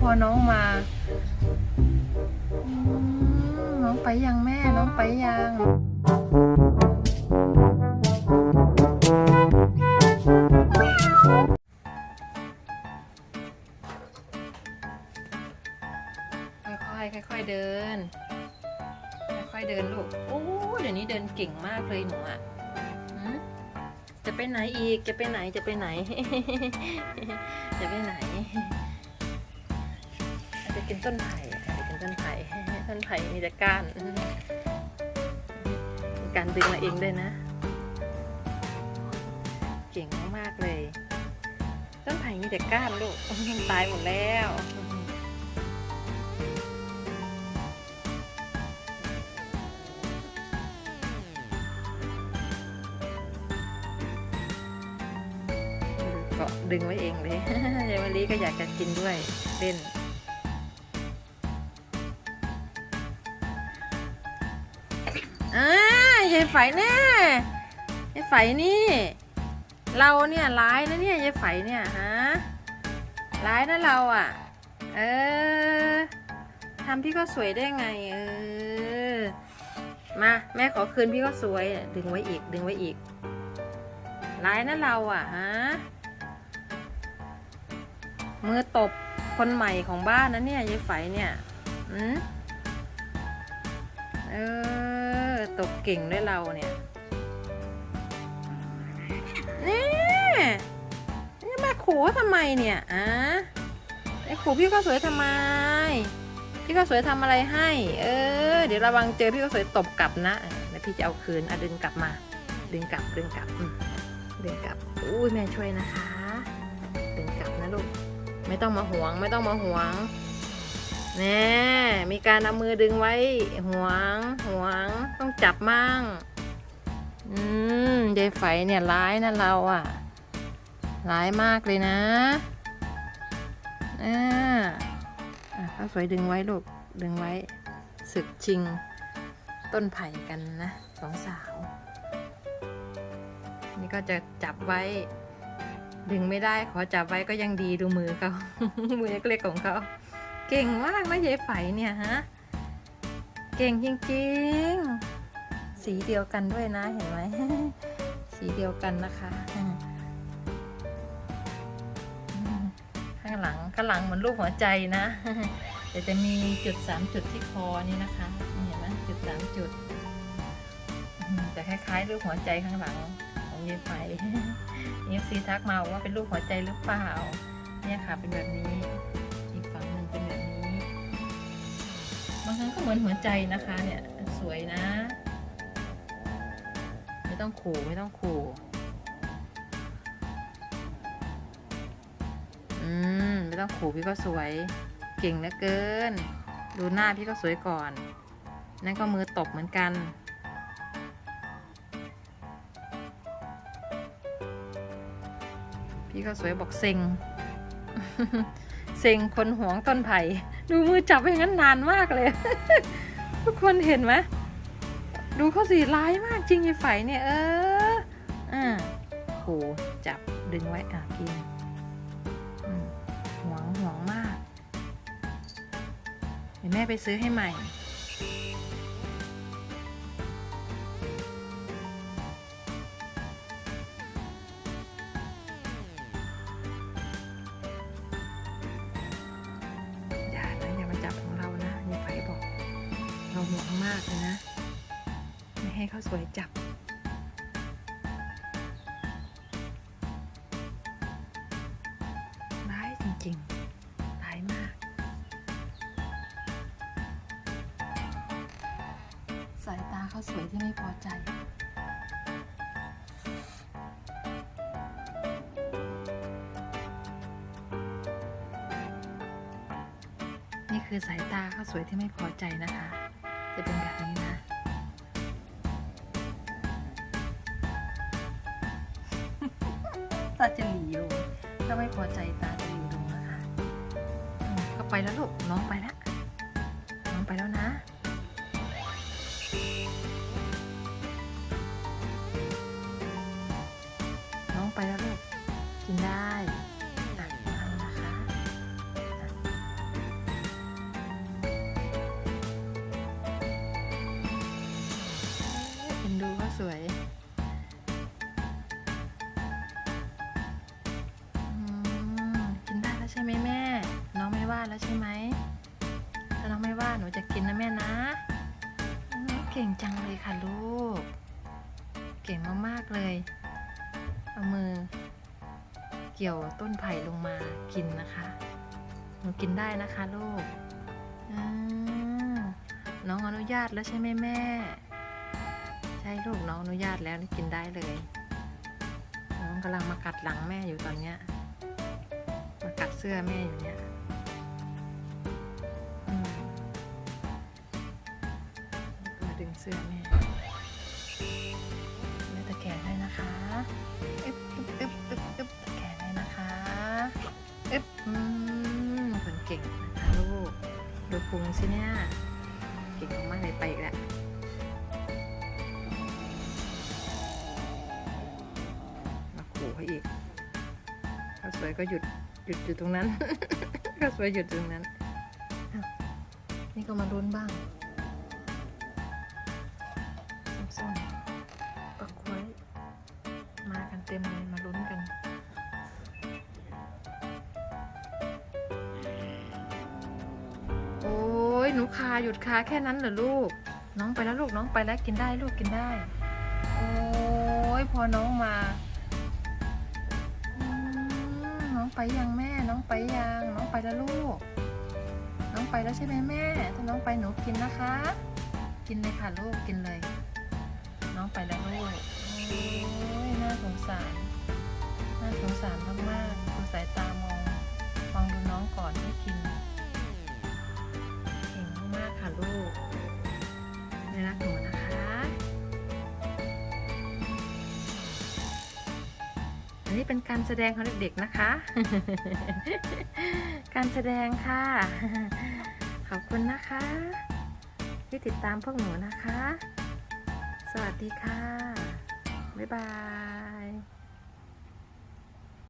พอน้องมาน้องไปยังแม่น้องไปยังค่อยๆค่อยๆเดิน ค่อยๆเดินลูกโอ้เดี๋ยวนี้เดินเก่งมากเลยหนูอะจะไปไหนอีกจะไปไหนจะไปไหนจะไปไหน กินต้นไผ่อาจจะกินต้นไผ่ต้นไผ่มีแต่ก้านมีการดึงมาเองด้วยนะ เก่งมากๆเลย ต้นไผ่มีแต่ก้านลูกตายหมดแล้วก็ดึงไว้เองเลยยายมะลิก็อยากจะกินด้วยเล่น ยายไฝแน่ยายไฝนี่ เราเนี่ยร้ายนะเนี่ยยายไฝเนี่ยฮะร้ายนะเราอะ เออทำพี่ก็สวยได้ไงเออมาแม่ขอคืนพี่ก็สวยดึงไว้อีกดึงไว้อีกร้ายนะเราอะฮะมือตบคนใหม่ของบ้านนะเนี่ยยายไฝเนี่ยอืมเออ ตบเก่งด้วยเราเนี่ย นี่นี่มาขู่ทำไมเนี่ยอะไอ้ขู่พี่ก็สวยทำไม พี่ก็สวยทำอะไรให้ เออ เดี๋ยวระวังเจอพี่ก็สวยตบกลับนะอะเดี๋ยวพี่จะเอาคืนอะดึงกลับมา ดึงกลับดึงกลับดึงกลับอุ้ยแม่ช่วยนะคะ ดึงกลับนะลูก ไม่ต้องมาห่วง ไม่ต้องมาห่วงแน่มีการเอามือดึงไว้หวงหวง จับมั่ง อืมยายไฝเนี่ยร้ายนะเราอะ่ะ ร้ายมากเลยนะอ่าข้าวสวยดึงไว้ลูก ดึงไว้ศึกชิง ต้นไผ่กันนะสองสาว นี่ก็จะจับไว้ ดึงไม่ได้ขอจับไว้ก็ยังดีดูมือเขา มือเล็กๆของเขาเก่งมากนะยายไฝเนี่ยฮะ เก่งจริง ๆ สีเดียวกันด้วยนะเห็นไหม สีเดียวกันนะคะข้างหลังข้างหลังเหมือนรูปหัวใจนะเดี๋ยวจะมีจุดสามจุดที่คอนี่นะคะเห็นไหมจุดสามจุดจะคล้ายๆรูปหัวใจข้างหลังของยายไฝนี่ซีทักมาว่าเป็นรูปหัวใจหรือเปล่า เนี่ยค่ะเป็นแบบนี้อีกฝั่งหนึ่งเป็นแบบนี้ บางครั้งก็เหมือนหัวใจนะคะ เนี่ยสวยนะ ไม่ต้องขู่ไม่ต้องขู่อืมไม่ต้องขู่พี่ก็สวย เก่งเหลือเกิน ดูหน้าพี่ก็สวยก่อน นั่นก็มือตบเหมือนกันพี่ก็สวยบอกเซ็ง เซ็งคนหวงต้นไผ่ ดูมือจับอย่างนั้นนานมากเลย ทุกคนเห็นไหม ดูเขาสีร้ายมากจริงไอ้ไฝเนี่ยเอออ่าโหจับดึงไว้อะกินหวงหวงมากเดี๋ยวแม่ไปซื้อให้ใหม่อย่านะอย่ามาจับของเรานะยายไฝบอกเราห่วงมากเลยนะ ให้เขาสวยจับ ร้ายจริงๆ ร้ายมาก สายตาเขาสวยที่ไม่พอใจนี่คือสายตาเขาสวยที่ไม่พอใจนะคะ จะเป็นแบบนี้นะาจะหลีลงถ้าไม่พอใจตาจะหลีลงนะคะก็ไปแล้วลูกน้องไปแล้วน้องไปแล้วนะน้องไปแล้วลูกกินได้สวย ก่งจังเลยค่ะลูก เก่งมากๆเลย เอามือ เกี่ยวต้นไผ่ลงมากินนะคะหนูกินได้นะคะลูกน้องอนุญาตแล้วใช่ไหมแม่ ใช่ลูกน้องอนุญาตแล้วกินได้เลย น้องกำลังมากัดหลังแม่อยู่ตอนเนี้ย มากัดเสื้อแม่อยู่เนี่ย ดึงเสื้อแม่แม่ตะแคงให้นะคะอึ๊บอึ๊บอึ๊บอึ๊บอึ๊บตะแคงให้นะคะอึ๊บอืมคนเก่งนะคะลูก ดูพุงสิเนี่ย เก่งมากเลยไปอีกแล้วมาขู่เขาอีกข้าสวยก็หยุดหยุดอยู่ตรงนั้นข้าสวยหยุดตรงนั้น นี่ก็มาลุ้นบ้าง ส้มปักควย มากันเต็มเลย มาลุ้นกัน โอ้ยหนูคาหยุดคาแค่นั้นเหรอลูก น้องไปแล้วลูกน้องไปแล้วกินได้ลูกกินได้ โอ้ยพอน้องมาน้องไปยังแม่ น้องไปยังน้องไปแล้วลูก น้องไปแล้วใช่ไหมแม่ ถ้าน้องไปหนูกินนะคะ กินเลยค่ะลูกกินเลย องไปแล้วลูกโอ้ยน่าสงสาร น่าสงสารมากๆดูสายตามอง มองดูน้องก่อนให้กินเก่งมากๆค่ะลูกไม่รักหนูนะคะอันนี้เป็นการแสดงของเด็กๆนะคะ การแสดงค่ะ ขอบคุณนะคะ ที่ติดตามพวกหนูนะคะ สวัสดีค่ะ บ๊ายบาย